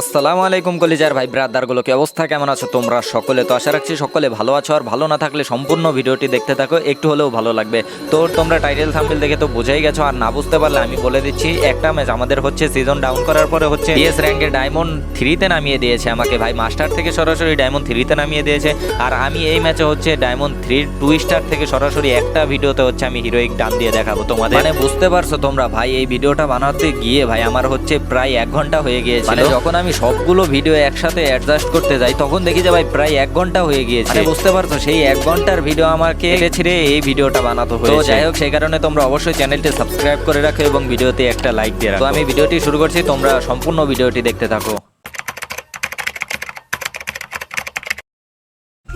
আসসালামু আলাইকুম কলিজার ভাই ব্রাদারগুলো, কি অবস্থা? কেমন আছো তোমরা? সকলে তো আশা রাখছি সকলে ভালো আছো। আর ভালো না থাকলে সম্পূর্ণ ভিডিওটি দেখতে থাকো, একটু হলেও ভালো লাগবে। তো তোমরা টাইটেল থাম্বনেল দেখে তো বুঝেই গেছো, আর না বুঝতে পারলে আমি বলে দিচ্ছি, একটা ম্যাচ আমাদের হচ্ছে সিজন ডাউন করার পরে হচ্ছে ডিএস র্যাঙ্কে ডায়মন্ড থ্রিতে নামিয়ে দিয়েছে আমাকে ভাই। মাস্টার থেকে সরাসরি ডায়মন্ড থ্রিতে নামিয়ে দিয়েছে, আর আমি এই ম্যাচে হচ্ছে ডায়মন্ড থ্রি টু স্টার থেকে সরাসরি একটা ভিডিওতে হচ্ছে আমি হিরোইক ডান দিয়ে দেখাবো তোমাদের। মানে বুঝতে পারছ তোমরা ভাই, এই ভিডিওটা বানাতে গিয়ে ভাই আমার হচ্ছে প্রায় এক ঘণ্টা হয়ে গিয়েছিল। মানে যখন আমি সবগুলো ভিডিও একসাথে অ্যাডজাস্ট করতে যাই তখন দেখি যে ভাই প্রায় এক ঘণ্টা হয়ে গিয়েছে। মানে বুঝতে পারছ সেই এক ঘণ্টার ভিডিও আমাকে ছেড়ে এই ভিডিওটা বানাতে হয়েছে। তো যাই হোক সেই কারণে তোমরা অবশ্যই চ্যানেলটি সাবস্ক্রাইব করে রাখো এবং ভিডিওতে একটা লাইক দিয়ে রাখো। তো আমি ভিডিওটি শুরু করছি তোমরা সম্পূর্ণ ভিডিওটি দেখতে থাকো।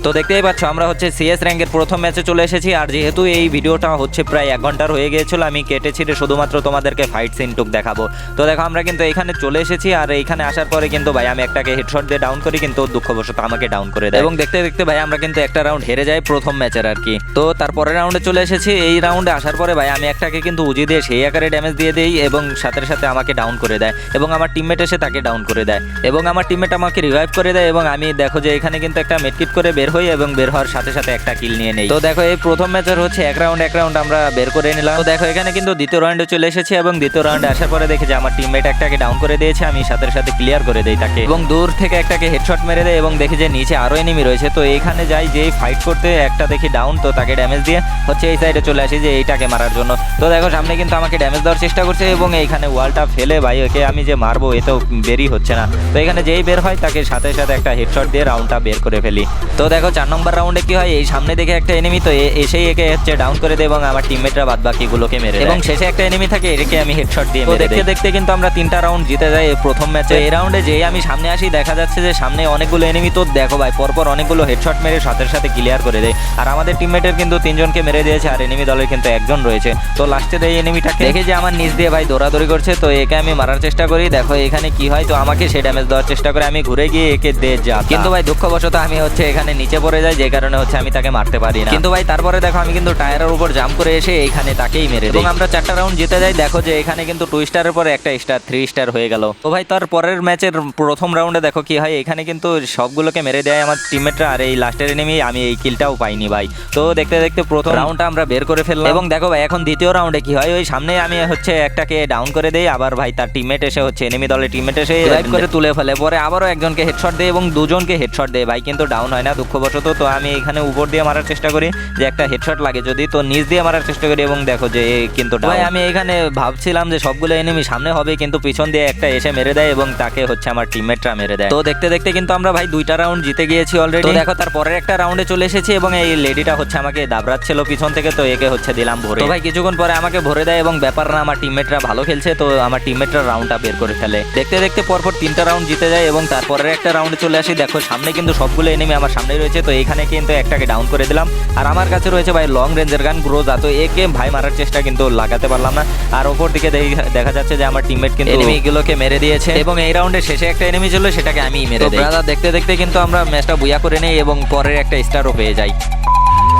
তো দেখতেই পাচ্ছ, আমরা হচ্ছে সিএস র্যাঙ্কের প্রথম ম্যাচে চলে এসেছি। আর যেহেতু এই ভিডিওটা হচ্ছে প্রায় এক ঘণ্টার হয়ে গিয়েছিল, আমি কেটে ছিঁড়ে শুধুমাত্র তোমাদেরকে ফাইট সিনটুক দেখাবো। তো দেখো, আমরা কিন্তু এখানে চলে এসেছি, আর এইখানে আসার পরে কিন্তু ভাই আমি একটাকে হেডশট দিয়ে ডাউন করি, কিন্তু দুঃখবশত আমাকে ডাউন করে দেয়। এবং দেখতে দেখতে ভাই আমরা কিন্তু একটা রাউন্ড হেরে যাই প্রথম ম্যাচের আর কি। তো তারপরের রাউন্ডে চলে এসেছি। এই রাউন্ডে আসার পরে ভাই আমি একটাকে কিন্তু উজি দিয়ে সেই আকারে ড্যামেজ দিয়ে দিই এবং সাথে সাথে আমাকে ডাউন করে দেয় এবং আমার টিমমেট এসে তাকে ডাউন করে দেয় এবং আমার টিমমেট আমাকে রিভাইভ করে দেয় এবং আমি দেখো যে এখানে কিন্তু একটা মেডকিট করে বের হই এবং বের হওয়ার সাথে সাথে একটা কিল নিয়ে নেই। তো দেখো, এই প্রথম ম্যাচের হচ্ছে এক রাউন্ড এক রাউন্ড আমরা বের করে নিলাম। তো দেখো, এখানে কিন্তু দ্বিতীয় রাউন্ডে চলে এসেছি এবং দ্বিতীয় রাউন্ডে আসার পরে দেখে যে আমার টিমমেট একটাকে ডাউন করে দিয়েছে, আমি সাথে সাথে ক্লিয়ার করে দেই তাকে। এবং দূর থেকে একটাকে হেডশট মেরে দেয় এবং দেখি যে নিচে আরও এনিমি রয়েছে। তো এখানে যাই যে ফাইট করতে একটা দেখি ডাউন তো তাকে ড্যামেজ দিয়ে হচ্ছে এই সাইডে চলে আসি যে এইটাকে মারার জন্য। তো দেখো, সামনে কিন্তু আমাকে ড্যামেজ দেওয়ার চেষ্টা করছে এবং এইখানে ওয়ালটা ফেলে ভাই ওকে আমি যে মারবো, এ তো বেরই হচ্ছে না। তো এখানে যেই বের হয়, তাকে সাথে সাথে একটা হেডশট দিয়ে রাউন্ডটা বের করে ফেলি। তো দেখো চার নম্বর রাউন্ডে কি হয়? এই সামনে দেখে একটা এনিমি তো এসেই একে হচ্ছে ডাউন করে দেয় এবং আমার টিমমেটরা বাদ বাকিগুলোকে মেরে এবং শেষে একটা এনিমি থাকে এটাকে আমি হেডশট দিয়ে দেখতে দেখতে কিন্তু আমরা তিনটা রাউন্ড জিতে যাই এই প্রথম ম্যাচে এই রাউন্ডে যেই আমি সামনে আসি দেখা যাচ্ছে যে সামনে অনেকগুলো এনিমি তো দেখো ভাই পরপর অনেকগুলো হেডশট মেরে সাথে সাথে ক্লিয়ার করে দেয়। আর আমাদের টিমমেটের কিন্তু তিনজনকে মেরে দিয়েছে আর এনিমি দলের কিন্তু একজন রয়েছে। তো লাস্টে দেয় এনিমিটাকে দেখে যে আমার নিচ দিয়ে ভাই দৌড়াদৌড়ি করছে তো একে আমি মারার চেষ্টা করি। দেখো এখানে কি হয়? তো আমাকে সে ড্যামেজ দেওয়ার চেষ্টা করে আমি ঘুরে গিয়ে একে দিয়ে যা কিন্তু ভাই দুঃখবশত আমি হচ্ছে এখানে নিচে পড়ে যাই যে কারণে হচ্ছে আমি তাকে মারতে পারি না। কিন্তু ভাই তারপরে দেখো আমি কিন্তু টায়ারের উপর জাম্প করে এসে এইখানে তাকেই মেরে এবং আমরা চারটা রাউন্ড জিতে যাই দেখো যে এখানে কিন্তু টু স্টারের পরে একটা স্টার থ্রি স্টার হয়ে গেল। তো ভাই তার পরের ম্যাচের প্রথম রাউন্ডে দেখো কি হয় এখানে কিন্তু সবগুলোকে মেরে দেয় আমার টিমমেটরা আর এই লাস্টের এনিমি আমি এই কিলটাও পাইনি ভাই। তো দেখতে দেখতে প্রথম রাউন্ডটা আমরা বের করে ফেললাম। এবং দেখো ভাই এখন দ্বিতীয় রাউন্ডে কি হয় ওই সামনে আমি হচ্ছে একটাকে ডাউন করে দেই আবার ভাই তার টিমমেট এসে হচ্ছে এনিমি দলের টিমমেট এসে লাইভ করে তুলে ফেলে পরে আবারও একজনকে হেডশট দেয় এবং দুজনকে হেডশট দেয়। ভাই কিন্তু ডাউন হয় না দুঃখবশত তো আমি এখানে উপর দিয়ে মারার চেষ্টা করি যে একটা হেডশট লাগে। যদি তো নিচ দিয়ে মারার চেষ্টা করি এবং দেখো যে কিন্তু ভাই আমি এখানে ভাবছিলাম যে সবগুলো এনিমি সামনে হবে কিন্তু পিছন দিয়ে একটা এসে মেরে দেয় এবং তাকে হচ্ছে আমার টিমমেটরা মেরে দেয়। তো দেখতে দেখতে কিন্তু আমরা ভাই দুইটা রাউন্ড জিতে গিয়েছি অলরেডি তো দেখো তার পরের একটা রাউন্ডে চলে এসেছি এবং এই লেডিটা হচ্ছে আমাকে দাবড়াচ্ছিল পিছন থেকে তো একে হচ্ছে দিলাম ভরে। তো ভাই কিছুক্ষণ পরে আমাকে ভরে দেয় এবং ব্যাপার না আমার টিমমেটরা ভালো খেলছে তো আমার টিমমেটরা রাউন্ডটা বের করে ফেলে। দেখতে দেখতে পরপর তিনটা রাউন্ড জিতে যায় এবং তারপরের একটা রাউন্ডে চলে আসি। দেখো সামনে কিন্তু সবগুলো এনিমি আমার সামনে রয়েছে। তো এখানে কিন্তু একটাকে ডাউন করে দিলাম। আর আমার কাছে রয়েছে ভাই লং রেঞ্জের গান গ্রোজা তো একে ভাই মারার চেষ্টা কিন্তু লাগাতে পারলাম না। আর ওপর দিকে দেখ- যাচ্ছে যে আমার টিমমেট কিন্তু এনিমিগুলোকে মেরে দিয়েছে। এবং এই রাউন্ডের শেষে একটা এনিমি ছিল সেটাকে আমি মেরে দিই। দেখতে দেখতে কিন্তু আমরা ম্যাচটা বুয়া করে নেই এবং পরের একটা স্টারও পেয়ে যাই।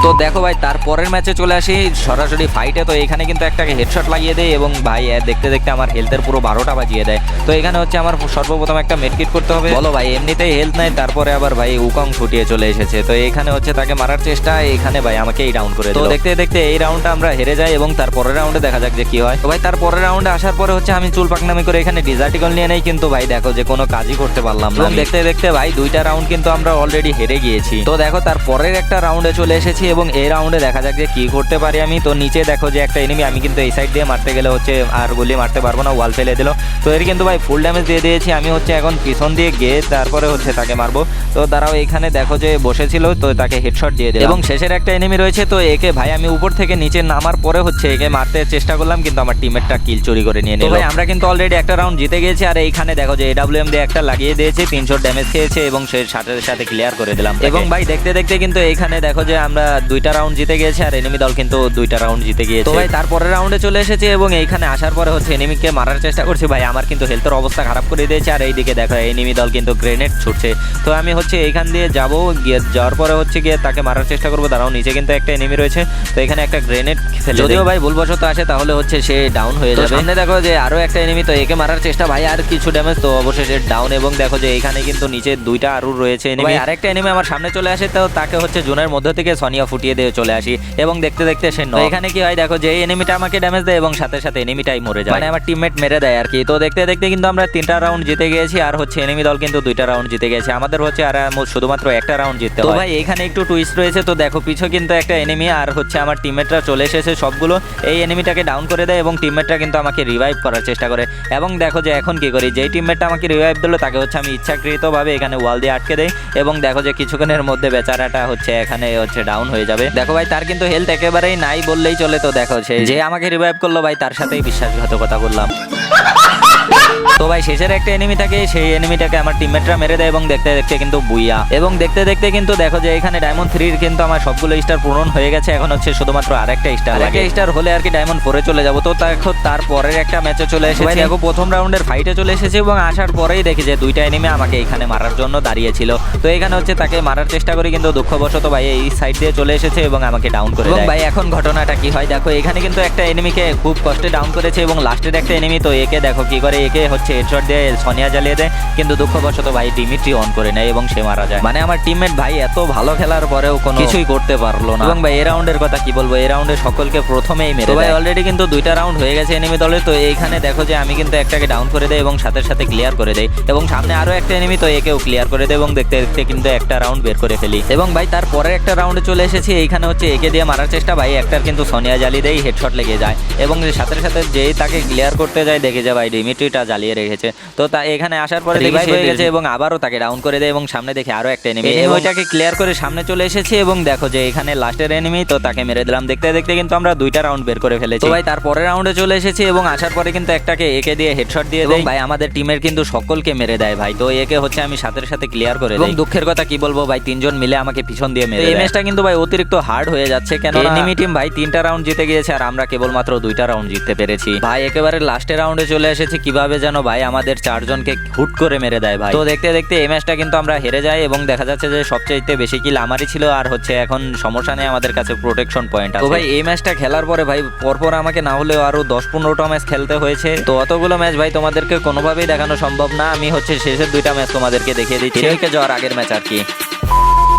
তো দেখো ভাই তারপরের ম্যাচে চলে আসি। সরাসরি ফাইটে তো এখানে কিন্তু একটাকে হেডশট লাগিয়ে দেয় এবং ভাই দেখতে দেখতে আমার হেলথের পুরো বারোটা বাজিয়ে দেয়। তো এখানে হচ্ছে আমার সর্বপ্রথম একটা মেডকিট করতে হবে। বলো ভাই এমনিতেই হেলথ নাই তারপরে আবার ভাই উকং ছুটিয়ে চলে এসেছে। তো এখানে হচ্ছে তাকে মারার চেষ্টা এখানে ভাই আমাকে এই রাউন্ড করে তো দেখতে দেখতে এই রাউন্ডটা আমরা হেরে যাই এবং তার পরের রাউন্ডে দেখা যাক যে কি হয়। তো ভাই তার পরের রাউন্ডে আসার পরে হচ্ছে আমি চুল পাকনামি করে এখানে ডিজার্টিকল নিয়ে নেই কিন্তু ভাই দেখো যে কোনো কাজই করতে পারলাম না দেখতে দেখতে ভাই দুইটা রাউন্ড কিন্তু আমরা অলরেডি হেরে গিয়েছি। তো দেখো তার পরের একটা রাউন্ডে চলে এসেছি। এবং এই রাউন্ডে দেখা যাক যে কি করতে পারি আমি। তো নিচে দেখো যে একটা এনিমি আমি কিন্তু এই সাইড দিয়ে মারতে গেলে হচ্ছে আর গুলি মারতে পারব না ওয়াল ফেলে দিল। তো এর কিন্তু ভাই ফুল ড্যামেজ দিয়ে দিয়েছি। আমি হচ্ছে এখন পিছন দিয়ে গিয়ে তারপরে হচ্ছে তাকে মারবো। তো তারাও এখানে দেখো যে বসেছিল তো তাকে হেডশট দিয়ে দিল এবং শেষের একটা এনিমি রয়েছে তো একে ভাই আমি উপর থেকে নিচে নামার পরে হচ্ছে একে মারতে চেষ্টা করলাম কিন্তু আমার টিমেরটা কিল চুরি করে নিয়ে নিল। ভাই আমরা কিন্তু অলরেডি একটা রাউন্ড জিতে গেছি আর এইখানে দেখো যে এডাব্লিউএম দিয়ে একটা লাগিয়ে দিয়েছে তিনশো ড্যামেজ খেয়েছে এবং সে সাথে সাথে ক্লিয়ার করে দিলাম এবং ভাই দেখতে দেখতে কিন্তু এইখানে দেখো যে আমরা দুইটা রাউন্ড জিতে গিয়েছি আর এনিমি দল কিন্তু দুইটা রাউন্ড জিতে গিয়েছে। তো ভাই তারপরের রাউন্ডে চলে এসেছে এবং এইখানে আসার পরে হচ্ছে এনিমিকে মারার চেষ্টা করছি। ভাই আমার কিন্তু হেলথের অবস্থা খারাপ করে দিয়েছে আর এইদিকে দেখো এনিমি দল কিন্তু গ্রেনেড ছুটছে। তো আমি হচ্ছে এইখান দিয়ে যাব গিয়ে যাওয়ার পরে হচ্ছে গিয়ে তাকে মারার চেষ্টা করব। দাঁড়াও নিচে কিন্তু একটা এনিমি রয়েছে। তো এখানে একটা গ্রেনেড ফেলে যদিও ভাই ভুলবশত আসে তাহলে হচ্ছে সে ডাউন হয়ে যাবে। সামনে দেখো যে আরও একটা এনিমি তো একে মারার চেষ্টা। ভাই আর কিছু ড্যামেজ তো অবশেষে ডাউন এবং দেখো যে এখানে কিন্তু নিচে দুইটা আরু রয়েছে এনিমি আরেকটা এনিমি আমার সামনে চলে আসে তো তাকে হচ্ছে জোনের মধ্যে থেকে সনিয়া ফুটিয়ে দিয়ে চলে আসি এবং দেখতে দেখতে সে knock। এখানে কি হয়? দেখো যে এনিমিটা আমাকে ড্যামেজ দেয় এবং সাথে সাথে এনিমিটাই মরে যায়। মানে আমার টিমমেট মেরে দেয় আর কি। তো দেখতে দেখতে কিন্তু আমরা তিনটা রাউন্ড জিতে গিয়েছি আর হচ্ছে এনিমি দল কিন্তু দুইটা রাউন্ড জিতে গেছে আমাদের হচ্ছে আর শুধুমাত্র একটা রাউন্ড জিততে তো ভাই এখানে একটু টুইস্ট রয়েছে। তো দেখো পিছু কিন্তু একটা এনিমি আর হচ্ছে আমার টিমমেটরা চলে এসেছে। সবগুলো এই এনিমিটাকে ডাউন করে দেয় এবং টিমমেটরা কিন্তু আমাকে রিভাইভ করার চেষ্টা করে। এবং দেখো যে এখন কি করি? যেই টিমমেটটা আমাকে রিভাইভ দিলো তাকে হচ্ছে আমি ইচ্ছাকৃতভাবে এখানে ওয়াল দিয়ে আটকে দেই। এবং দেখো যে কিছুক্ষণের মধ্যে বেচারাটা হচ্ছে এখানে হচ্ছে ডাউন হয়ে যাবে। দেখো ভাই, তার কিন্তু হেলথ একেবারেই নাই বললেই চলে তো দেখো যে আমাকে রিভাইভ করল ভাই, তার সাথেই বিশ্বাসঘাতকতা করলাম। তো ভাই শেষের একটা এনিমি থাকে সেই এনিমিটাকে আমার টিমমেটরা মেরে দেয় এবং দেখতে দেখতে কিন্তু বুইয়া। এবং দেখতে দেখতে কিন্তু দেখো যে এখানে ডায়মন্ড থ্রির কিন্তু আমার সবগুলো স্টার পূরণ হয়ে গেছে। এখন হচ্ছে শুধুমাত্র আরেকটা স্টার আরেকটা স্টার হলে আর কি ডায়মন্ড ফোরে চলে যাব। তো দেখো তারপরের একটা ম্যাচে চলে এসেছে। দেখো প্রথম রাউন্ডের ফাইটে চলে এসেছে এবং আসার পরেই দেখি যে দুইটা এনিমি আমাকে এখানে মারার জন্য দাঁড়িয়েছিল। তো এখানে হচ্ছে তাকে মারার চেষ্টা করি কিন্তু দুঃখবশত ভাই এই সাইড দিয়ে চলে এসেছে এবং আমাকে ডাউন করে এবং ভাই এখন ঘটনাটা কি হয়? দেখো এখানে কিন্তু একটা এনিমিকে খুব কষ্টে ডাউন করেছে এবং লাস্টের একটা এনিমি তো একে দেখো কি করে একে হচ্ছে হেডশট দিয়ে সোনিয়া জ্বালিয়ে দেয়। কিন্তু দুঃখবশত ভাই ডিমিট্রি অন করে নেয় এবং সে মারা যায়। মানে আমার টিমমেট ভাই এত ভালো খেলার পরেও কোনো কিছুই করতে পারল না। এবং ভাই এই রাউন্ডের কথা কি বলব? এই রাউন্ডে সকলকে প্রথমেই মেরে ভাই অলরেডি কিন্তু দুইটা রাউন্ড হয়ে গেছে এনিমি দলের তো এইখানে দেখো যে আমি কিন্তু একটাকে ডাউন করে দেয় এবং সাথে সাথে ক্লিয়ার করে দেয় এবং সামনে আরও একটা এনিমি তো একেও ক্লিয়ার করে দেয় এবং দেখতে দেখতে কিন্তু একটা রাউন্ড বের করে ফেলি। এবং ভাই তার পরের একটা রাউন্ডে চলে এসেছি। এইখানে হচ্ছে একে দিয়ে মারার চেষ্টা। ভাই একটার কিন্তু সোনিয়া জ্বালিয়ে দেয় হেডশট লেগে যায়। এবং সাথে সাথে যেই তাকে ক্লিয়ার করতে যায় দেখে যায় ভাই ডিমিট্রিটা জ্বালিয়ে রেখেছে। তো তা এখানে আসার পরে রিভাইভ হয়ে গেছে এবং আবারও তাকে ডাউন করে দেয় এবং সামনে দেখে আরও একটা এনিমি ওইটাকে ক্লিয়ার করে সামনে চলে এসেছে এবং দেখো যে এখানে লাস্টের এনিমি তো তাকে মেরে দিলাম। দেখতে দেখতে কিন্তু আমরা দুইটা রাউন্ড বের করে ফেলেছি। ভাই তার পরের রাউন্ডে চলে এসেছি এবং আসার পরে কিন্তু একটাকে একে দিয়ে হেডশট দিয়ে দেয়। ভাই আমাদের টিমের কিন্তু সকলকে মেরে দেয় ভাই। তো একে হচ্ছে আমি সাথে সাথে ক্লিয়ার করে দেই। এবং দুঃখের কথা কি বলব ভাই তিনজন মিলে আমাকে পিছন দিয়ে মেরে এই ম্যাচটা কিন্তু ভাই অতিরিক্ত হার্ড হয়ে যাচ্ছে। কেন এনিমি টিম ভাই তিনটা রাউন্ড জিতে গিয়েছে আর আমরা কেবলমাত্র দুইটা রাউন্ড জিততে পেরেছি। ভাই একেবারে লাস্টের রাউন্ডে চলে এসেছি। কীভাবে যেন ভাই আমাদের চারজনকে হুট করে মেরে দেয় ভাই। তো দেখতে দেখতে এই ম্যাচটা কিন্তু আমরা হেরে যাই এবং দেখা যাচ্ছে যে সবচেয়ে বেশি কিল আমারই ছিল আর হচ্ছে এখন সমস্যা নেই আমাদের কাছে প্রোটেকশন পয়েন্ট তো ভাই এই ম্যাচটা খেলার পরে ভাই পরপর আমাকে না হলেও আরও দশ পনেরোটা ম্যাচ খেলতে হয়েছে। তো অতগুলো ম্যাচ ভাই তোমাদেরকে কোনোভাবেই দেখানো সম্ভব না। আমি হচ্ছে শেষের দুইটা ম্যাচ তোমাদেরকে দেখিয়ে দিচ্ছি যাওয়ার আগের ম্যাচ আর কি।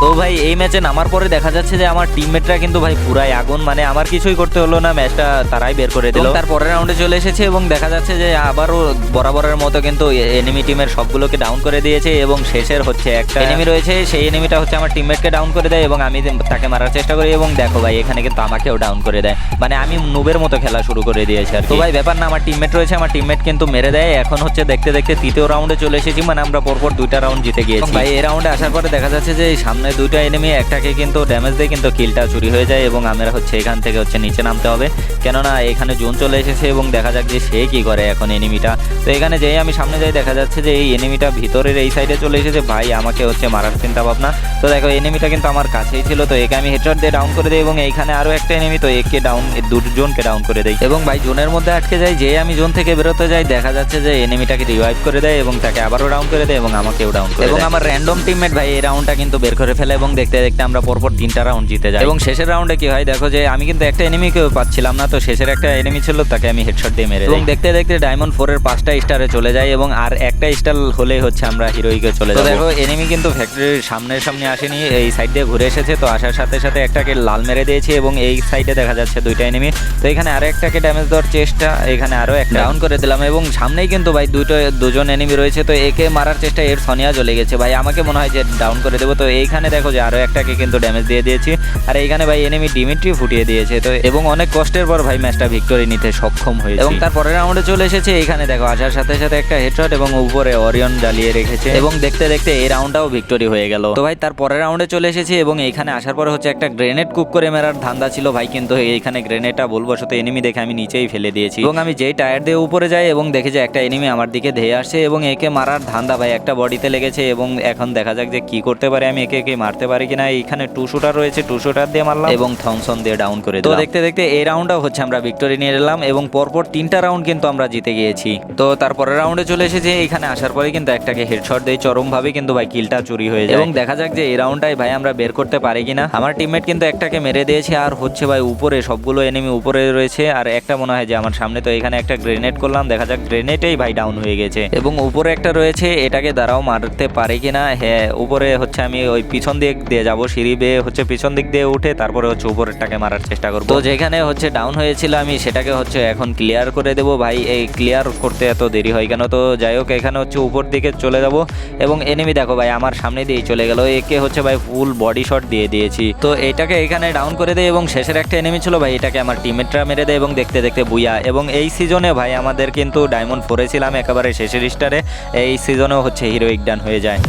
তো ভাই এই ম্যাচে নামার পরে দেখা যাচ্ছে যে আমার টিমমেটরা কিন্তু ভাই পুরাই আগুন। মানে আমার কিছুই করতে হলো না ম্যাচটা তারাই বের করে দিল। তার পরের রাউন্ডে চলে এসেছে এবং দেখা যাচ্ছে যে আবারও বরাবরের মতো কিন্তু এনিমি টিমের সবগুলোকে ডাউন করে দিয়েছে এবং শেষের হচ্ছে একটা এনিমি রয়েছে সেই এনিমিটা হচ্ছে আমার টিমমেটকে ডাউন করে দেয় এবং আমি তাকে মারার চেষ্টা করি এবং দেখো ভাই এখানে কিন্তু আমাকেও ডাউন করে দেয়। মানে আমি নুবের মতো খেলা শুরু করে দিয়েছি আর তো ভাই ব্যাপার না আমার টিমমেট রয়েছে আমার টিমমেট কিন্তু মেরে দেয়। এখন হচ্ছে দেখতে দেখতে তৃতীয় রাউন্ডে চলে এসেছি মানে আমরা পরপর দুইটা রাউন্ড জিতে গিয়েছি। ভাই এই রাউন্ডে আসার পরে দেখা যাচ্ছে যে এই সামনে দুইটা এনিমি একটাকে কিন্তু ড্যামেজ দিয়ে কিন্তু কিলটা চুরি হয়ে যায় এবং আমরা হচ্ছে এখান থেকে হচ্ছে নিচে নামতে হবে। কেননা এখানে জোন চলে এসেছে এবং দেখা যাক যে সে কি করে এখন এনিমিটা তো এখানে যেই আমি সামনে যাই দেখা যাচ্ছে যে এই এনিমিটা ভিতরের এই সাইডে চলে এসেছে। ভাই আমাকে হচ্ছে মারার চিন্তা ভাবনা তো দেখো এনিমিটা কিন্তু আমার কাছেই ছিল। তো একে আমি হেডশট দিয়ে ডাউন করে দিই এবং এইখানে আরও একটা এনিমি তো একে ডাউন দুজনকে ডাউন করে দেয় এবং ভাই জোনের মধ্যে আটকে যাই যে আমি জোন থেকে বেরোতে যাই দেখা যাচ্ছে যে এনিমিটাকে রিভাইভ করে দেয় এবং তাকে আবারও ডাউন করে দেয় এবং আমাকেও ডাউন করে এবং আমার র্যান্ডম টিমমেট ভাই এই রাউন্ডটা কিন্তু বের করে ফেলে এবং দেখতে দেখতে আমরা পরপর তিনটা রাউন্ড জিতে যাই। এবং শেষের রাউন্ডে কি হয় দেখো যে আমি কিন্তু একটা এনিমিকেও পাচ্ছিলাম না তো শেষের একটা এনিমি ছিল তাকে আমি হেডশট দিয়ে মেরে এবং দেখতে দেখতে ডায়মন্ড ফোরের পাঁচটা স্টারে চলে যায় এবং আর একটা স্টার হলেই হচ্ছে আমরা হিরোইকে চলে যাব। দেখো এনিমি কিন্তু ফ্যাক্টরির সামনের সামনে আসেনি এই সাইড দিয়ে ঘুরে এসেছে তো আসার সাথে সাথে একটাকে লাল মেরে দিয়েছি এবং এই সাইডে দেখা যাচ্ছে দুইটা এনিমি তো এখানে আরও একটাকে ড্যামেজ দেওয়ার চেষ্টা এখানে আরও একটা ডাউন করে দিলাম এবং সামনেই কিন্তু ভাই দুটো দুজন এনিমি রয়েছে তো একে মারার চেষ্টা এর সনিয়া চলে গেছে। ভাই আমাকে মনে হয় যে ডাউন করে দেবো তো এইখানে দেখো যে আরও একটাকে কিন্তু ড্যামেজ দিয়ে দিয়েছি। আর এইখানে ভাই এনিমি ডিমিট্রি ফুটিয়ে দিয়েছে। তো এবং অনেক কষ্টের পর ভাই ম্যাচটা ভিক্টোরি নিতে সক্ষম হয়েছে। এবং তার পরের রাউন্ডে চলে এসেছে এখানে দেখো আসার সাথে সাথে একটা হেডশট এবং উপরে অরিয়ন জ্বালিয়ে রেখেছে। এবং দেখতে দেখতে এই রাউন্ডটাও ভিক্টোরি হয়ে গেল। তো ভাই তার পরের রাউন্ডে চলে এসেছে এবং এইখানে আসার পরে হচ্ছে একটা গ্রেনেড কুক করে মেরার ধান্দা ছিল। ভাই কিন্তু এইখানে গ্রেনেডটা বলবশত এনিমি দেখে আমি নিচেই ফেলে দিয়েছি। এবং আমি যেই টায়ার দিয়ে উপরে যাই এবং দেখে যে একটা এনিমি আমার দিকে ধেয়ে আসছে এবং একে মারার ধান্দা ভাই একটা বডিতে লেগেছে এবং এখন দেখা যাক যে কি করতে পারে আমি। একে একে মারতে পারি কিনা এইখানে টু শুটার রয়েছে টু শুটার দিয়ে মারলাম। এবং থমসন দিয়ে ডাউন করে তো দেখতে দেখতে এই রাউন্ডটাও হচ্ছে আমরা ভিক্টোরি নিয়ে এলাম এবং পরপর তিনটা রাউন্ড কিন্তু আমরা জিতে গিয়েছি। তো তারপরের রাউন্ডে চলে এসেছি এখানে আসার পরে কিন্তু একটাকে হেডশট দেই চরমভাবে কিন্তু ভাই কিলটা চুরি হয়ে যায়। এবং দেখা যাক যে এই রাউন্ডটাই ভাই আমরা বের করতে পারি কিনা। আমার টিমমেট কিন্তু একটাকে মেরে দিয়েছে আর হচ্ছে ভাই উপরে সবগুলো এনিমি উপরে রয়েছে আর একটা মনে হয় যে আমার সামনে তো এখানে একটা গ্রেনেড করলাম দেখা যাক গ্রেনেডেই ভাই ডাউন হয়ে গেছে। এবং উপরে একটা রয়েছে এটাকে দ্বারাও মারতে পারে কিনা। হ্যাঁ উপরে হচ্ছে আমি ওই পিছন দিক দিয়ে যাব, সিঁড়ি বেয়ে হচ্ছে পিছন দিক দিয়ে উঠে তারপরে হচ্ছে উপরেরটাকে মারার চেষ্টা করব। তো যেখানে হচ্ছে ডাউন হয়েছিল আমি সেটাকে হচ্ছে এখন ক্লিয়ার করে দেবো। ভাই, এই ক্লিয়ার করতে এত দেরি হয় কেন? তো যাই হোক, এখানে হচ্ছে উপর দিকে চলে যাব এবং এনিমি দেখো ভাই, আমার সামনে দিয়েই চলে গেল। একে হচ্ছে ভাই ফুল বডি শট দিয়ে দিয়েছি। তো এটাকে এখানে ডাউন করে দেয় এবং শেষের একটা এনিমি ছিল ভাই, এটাকে আমার টিমমেটরা মেরে দেয় এবং দেখতে দেখতে বুইয়া। এবং এই সিজনে ভাই, আমাদের কিন্তু ডায়মন্ড ফোরে ছিলাম একেবারে শেষের স্টারে এই সিজনেও হচ্ছে হিরোইক ডান হয়ে যায়।